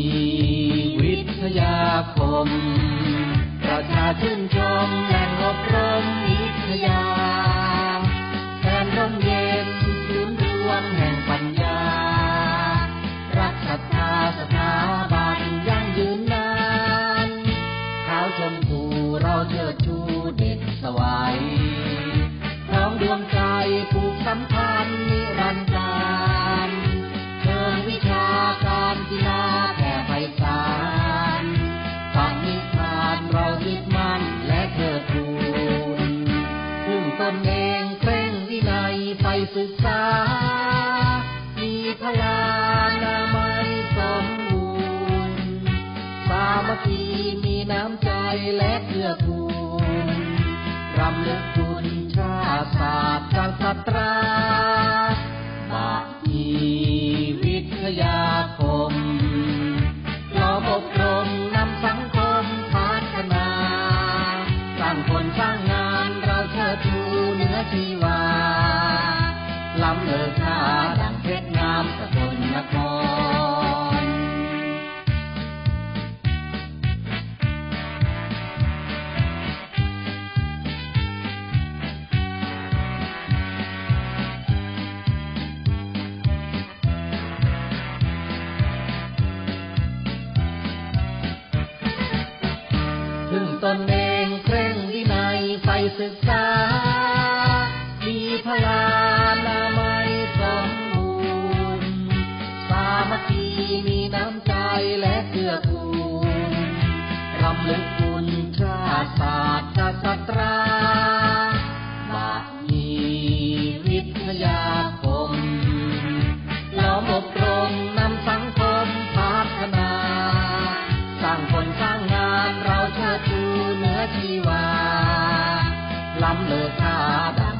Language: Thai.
ีวิทยาคม ประชาชื่นชมแหล่งอบรมวิทยาแทนร่มเย็นศูนย์รวมแห่งปัญญา รักศรัทธาสถาบันยั่งยืนนานขาวชมพูเราเชิดชูเด็กสวัยน้องดวงใจผูกสัมพันธ์นิรันดร์ นเองเคร่งวินัยไปศึกษา มีพลานามัยสมบูรณ์สามัคคีมีน้ำใจและเพื่อกูลรำลึกคุณชาติศาสตร์การศาสตรา ชีวา ล้ำเลิศค่าดังเพชรงามสกลนคร ถึงตนเองเคร่งวินัยไปศึกษาำใจและเกื้อกูลรำลึกคุณชาติศาสตร์ชาติศาสตราบาทีวิทยาคมล้อมอบรมนำสังคมพัฒนา สร้างคนสร้างงานเราเชิดชูเนื้อชีวาล้ำเลิศค่าดั